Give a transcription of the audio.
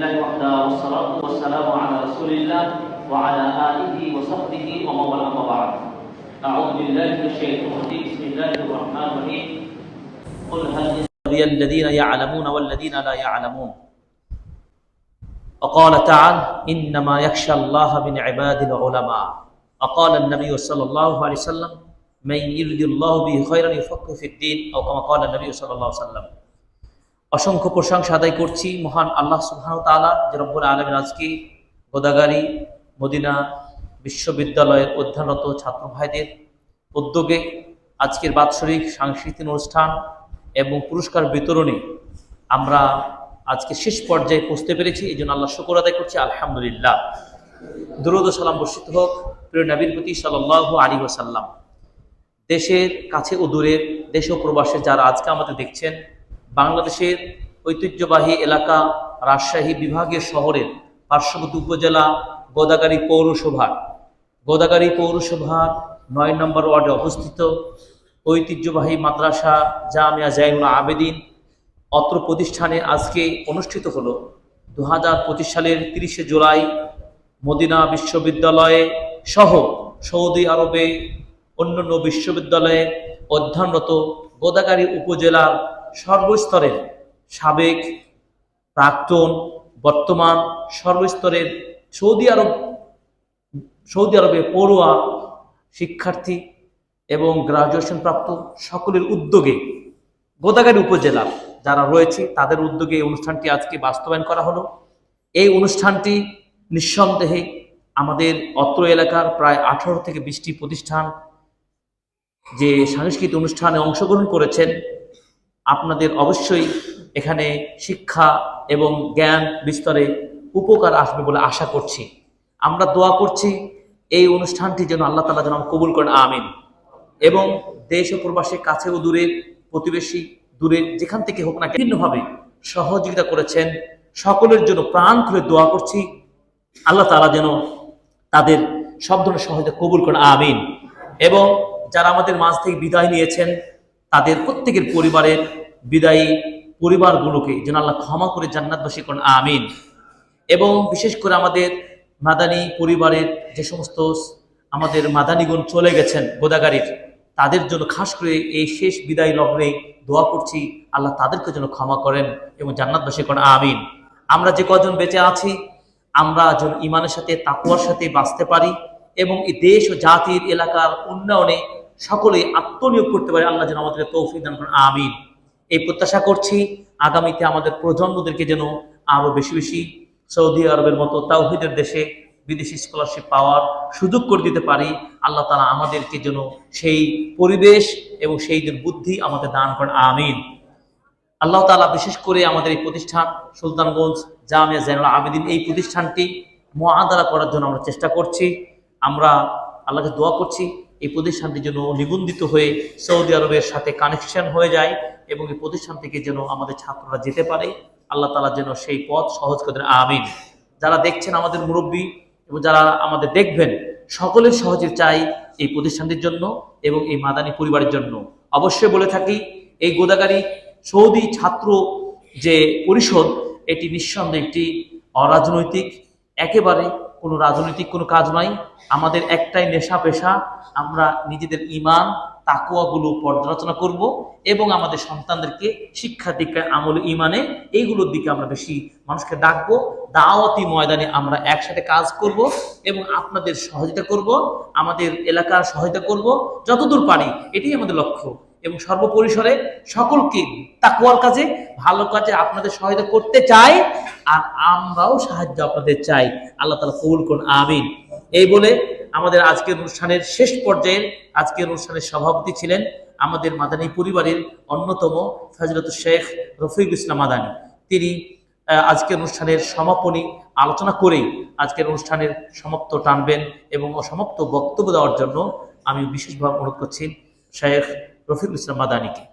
لله وحده والصلاة والسلام على رسول الله وعلى آله وصحبه ومن والاه أما بعد. أعوذ بالله من الشيطان الرجيم. بسم الله الرحمن الرحيم. قل هل يستوي الذين يعلمون والذين لا يعلمون؟ وقال تعالى إنما يخشى الله من عباد العلماء. وقال النبي صلى الله عليه وسلم من يرد الله به خيرا يفقه في الدين أو كما قال النبي صلى الله عليه وسلم. অসংখ্য প্রশংসা আদায় করছি। মহান আল্লাহ সুবহান তাআলা যে রব্বুল আলমিন আজকে গোদাগারি মদিনা বিশ্ববিদ্যালয়ের অধ্যয়নরত ছাত্র ভাইদের উদ্যোগে আজকের বাৎসরিক সাংস্কৃতিক অনুষ্ঠান এবং পুরস্কার বিতরণে আমরা আজকে শেষ পর্যায়ে পৌঁছতে পেরেছি। এই জন্য আল্লাহ শুকর আদায় করছি। আলহামদুলিল্লাহ। দুরুদ সালাম বর্ষিত হোক। প্রিয় নবীর প্রতি সাল্লাহ আলী ওসাল্লাম দেশের কাছে ও দূরের দেশ ও প্রবাসে যারা আজকে আমাদের দেখছেন বাংলাদেশের ঐতিহ্যবাহী এলাকা রাজশাহী বিভাগীয় শহরের পার্শ্ববর্তী উপজেলা গোদাগাড়ি পৌরসভার গোদাগাড়ি পৌরসভার নয় নম্বর ওয়ার্ডে অবস্থিত। ঐতিহ্যবাহী মাদ্রাসা জামিয়া জাইনুল আবেদিন অত্র প্রতিষ্ঠানে আজকে অনুষ্ঠিত হলো। দু সালের তিরিশে জুলাই মদিনা বিশ্ববিদ্যালয়ে সহ সৌদি আরবে অন্যান্য বিশ্ববিদ্যালয়ে অধ্যয়নরত গোদাগাড়ি উপজেলার সর্বস্তরের সাবেক, প্রাক্তন, বর্তমান সর্বস্তরের সৌদি আরব, সৌদি আরবে পড়ুয়া শিক্ষার্থী এবং গ্রাজুয়েশন প্রাপ্ত সকলের উদ্যোগে গোদাগাড়ি উপজেলা যারা রয়েছে, তাদের উদ্যোগে এই অনুষ্ঠানটি আজকে বাস্তবায়ন করা হলো। এই অনুষ্ঠানটি নিঃসন্দেহে আমাদের অত্র এলাকার প্রায় আঠারো থেকে বিশটি প্রতিষ্ঠান যে সাংস্কৃতিক অনুষ্ঠানে অংশগ্রহণ করেছেন আপনাদের অবশ্যই এখানে শিক্ষা এবং জ্ঞান বিস্তরে উপকার আসবে বলে আশা করছি। আমরা দোয়া করছি এই অনুষ্ঠানটি যেন আল্লাহ তালা যেন কবুল করেন, আমিন। এবং দেশ ও প্রবাসের কাছে ও দূরে, প্রতিবেশী দূরে, যেখান থেকে হোক না বিভিন্নভাবে সহযোগিতা করেছেন। সকলের জন্য প্রাণ খুলে দোয়া করছি। আল্লাহ তালা যেন তাদের সব ধরনের সহযোগিতা কবুল করেন, আমিন। এবং যারা আমাদের মাঝ থেকে বিদায় নিয়েছেন, তাদের প্রত্যেকের পরিবারের বিদায়ী পরিবারগুলোকে যেন আল্লাহ ক্ষমা করে জান্নাতবাসী করেন, আমিন। এবং বিশেষ করে আমাদের মাদানী পরিবারের যে সমস্ত আমাদের মাদানীগণ চলে গেছেন গোদাগাড়ির তাদের জন্য খাস করে এই শেষ বিদায় লগ্নে দোয়া করছি, আল্লাহ তাদেরকে যেন ক্ষমা করেন এবং জান্নাতবাসী করেন, আমিন। আমরা যে কজন বেঁচে আছি, আমরা যেন ইমানের সাথে তাকুয়ার সাথে বাঁচতে পারি এবং এই দেশ ও জাতির এলাকার উন্নয়নে সকলে আত্মনিয়োগ করতে পারে, আল্লাহ যেন আমাদের তৌফিক দান করেন, আমিন। এই প্রত্যাশা করছি আগামীতে আমাদের প্রজন্মদেরকে যেন আরও বেশি বেশি সৌদি আরবের মতো তাওহিদের দেশে বিদেশি স্কলারশিপ পাওয়ার সুযোগ করে দিতে পারি। আল্লাহ তালা আমাদেরকে যেন সেই পরিবেশ এবং সেই যে বুদ্ধি আমাদের দান করেন। আমিন। আল্লাহ তালা বিশেষ করে আমাদের এই প্রতিষ্ঠান সুলতানগঞ্জ জামিয়া জাইনুল আবেদিন এই প্রতিষ্ঠানটি মহাদারা করার জন্য আমরা চেষ্টা করছি। আমরা আল্লাহকে দোয়া করছি। এই প্রতিষ্ঠানটি যেন নিবন্ধিত হয়ে সৌদি আরবের সাথে কানেকশন হয়ে যায় এবং এই প্রতিষ্ঠান থেকে যেন আমাদের ছাত্ররা যেতে পারে। আল্লাহ তালা যেন সেই পথ সহজ করে দেন। আমিন। যারা দেখছেন আমাদের মুরব্বী এবং যারা আমাদের দেখবেন, সকলের সহজে চাই এই প্রতিষ্ঠানটির জন্য এবং এই মাদানী পরিবারের জন্য। অবশ্যই বলে থাকি, এই গোদাগাড়ি সৌদি ছাত্র যে পরিষদ, এটি নিঃসন্দেহে একটি অরাজনৈতিক, একেবারে কোনো রাজনৈতিক কোনো কাজ নয় আমাদের একটাই নেশা পেশা, আমরা নিজেদের ইমান, তাকুয়াগুলো পর্যালোচনা করব এবং আমাদের সন্তানদেরকে শিক্ষা দীক্ষায় আমল ইমানে এইগুলোর দিকে আমরা বেশি মানুষকে ডাকবো। দাওয়াতি ময়দানে আমরা একসাথে কাজ করব এবং আপনাদের সহযোগিতা করব, আমাদের এলাকার সহায়তা করব, যতদূর পারি। এটাই আমাদের লক্ষ্য। এবং সর্বপরিসরে সকলকে তাকুয়ার কাজে, ভালো কাজে আপনাদের সহায়তা করতে চাই আর আমরাও সাহায্য আপনাদের চাই। আল্লাহ তালা কবুল করুন, আমিন। এই বলে আমাদের আজকের অনুষ্ঠানের শেষ পর্যায়ের আজকের অনুষ্ঠানের সভাপতি ছিলেন আমাদের মাদানী পরিবারের অন্যতম ফজরত শেখ রফিকুল ইসলাম মাদানী। তিনি আজকের অনুষ্ঠানের সমাপনী আলোচনা করেই আজকের অনুষ্ঠানের সমাপ্ত টানবেন এবং অসমাপ্ত বক্তব্য দেওয়ার জন্য আমি বিশেষভাবে অনুরোধ করছি শেখ রফিকুল ইসলাম মাদানীকে।